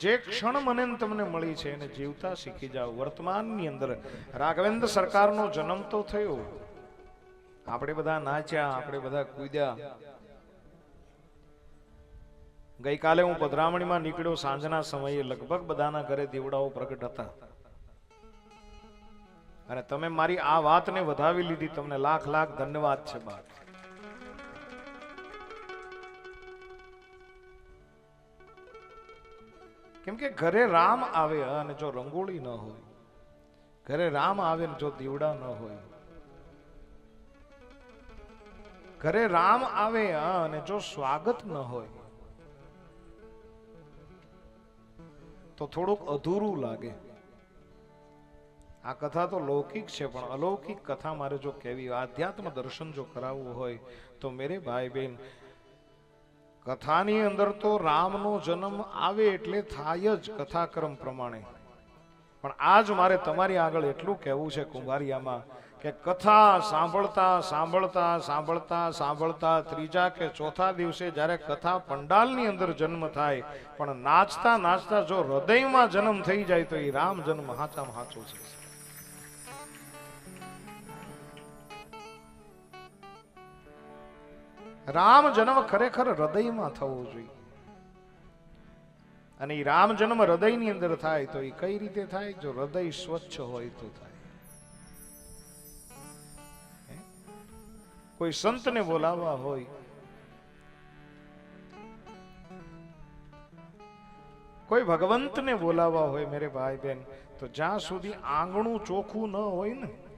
જે ક્ષણ મને તમને મળી છે એને જીવતા શીખી જાઓ. વર્તમાનની અંદર રાઘવેન્દ્ર સરકારનો જન્મ તો થયો. આપણે બધા નાચ્યા, આપણે બધા કૂદ્યા. ગઈકાલે હું પધરામણીમાં નીકળ્યો, સાંજના સમયે લગભગ બધાના ઘરે દીવડાઓ પ્રગટ હતા. અને તમે મારી આ વાતને વધાવી લીધી, તમને લાખ લાખ ધન્યવાદ છે બાપ. કેમ કે ઘરે રામ આવે અને જો રંગોળી ન હોય, ઘરે રામ આવે ને જો દીવડા ન હોય, ઘરે રામ આવે અને જો સ્વાગત ન હોય, તો થોડુંક અધૂરું લાગે. આ કથા તો લૌકિક છે, પણ અલૌકિક કથા મારે જો કહેવી આધ્યાત્મ દર્શન જો કરાવવું હોય, તો મેરે ભાઈ બહેન કથાની અંદર તો રામનો જન્મ આવે એટલે થાય જ કથાક્રમ પ્રમાણે. પણ આજ મારે તમારી આગળ એટલું કહેવું છે કુંભારિયામાં કે કથા સાંભળતા સાંભળતા સાંભળતા સાંભળતા ત્રીજા કે ચોથા દિવસે જ્યારે કથા પંડાલની અંદર જન્મ થાય, પણ નાચતા નાચતા જો હૃદયમાં જન્મ થઈ જાય તો એ રામ જન્મ હાચામાં હાચો છે. રામ જન્મ ખરેખર હૃદયમાં થવો જોઈએ. અને એ રામ જન્મ હૃદયની અંદર થાય તો એ કઈ રીતે થાય? જો હૃદય સ્વચ્છ હોય તો થાય. કોઈ સંતને બોલાવવા હોય, કોઈ ભગવંતને બોલાવવા હોય, મેરે ભાઈ બહેન તો જ્યાં સુધી આંગણું ચોખ્ખું ન હોય ને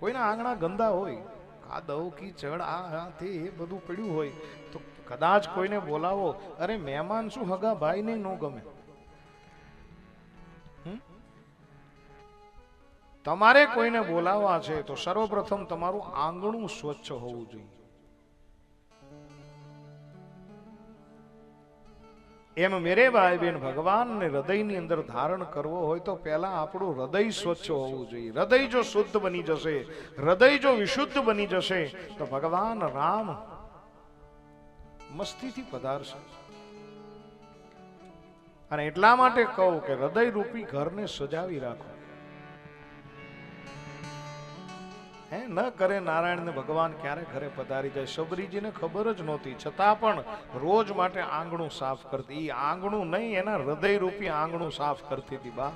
કોઈના આંગણા ગંદા હોય, કાદવ કી ચડ આ તે બધું પડ્યું હોય, તો કદાચ કોઈને બોલાવો, અરે મહેમાન શું હગા ભાઈને ન ગમે? તમારે કોઈને બોલાવવા છે, તો સર્વપ્રથમ તમારું આંગણું સ્વચ્છ હોવું જોઈએ એમ મેરે ભાઈ બેન ભગવાનને હૃદયની અંદર ધારણ કરવો હોય તો પહેલા આપણું હૃદય સ્વચ્છ હોવું જોઈએ. હૃદય જો શુદ્ધ બની જશે, હૃદય જો વિશુદ્ધ બની જશે, તો ભગવાન રામ મસ્તીથી પધારશે. અને એટલા માટે કહું કે હૃદય રૂપી ઘરને સજાવી રાખો. હે, ન કરે નારાયણ ને ભગવાન ક્યારે ઘરે પધારી જાય? શબરીજીને ખબર જ નહોતી. છતાં પણ રોજ માટે આંગણું સાફ કરતી. એ આંગણું નહીં, એના હૃદયરૂપી આંગણું સાફ કરતી હતી બા.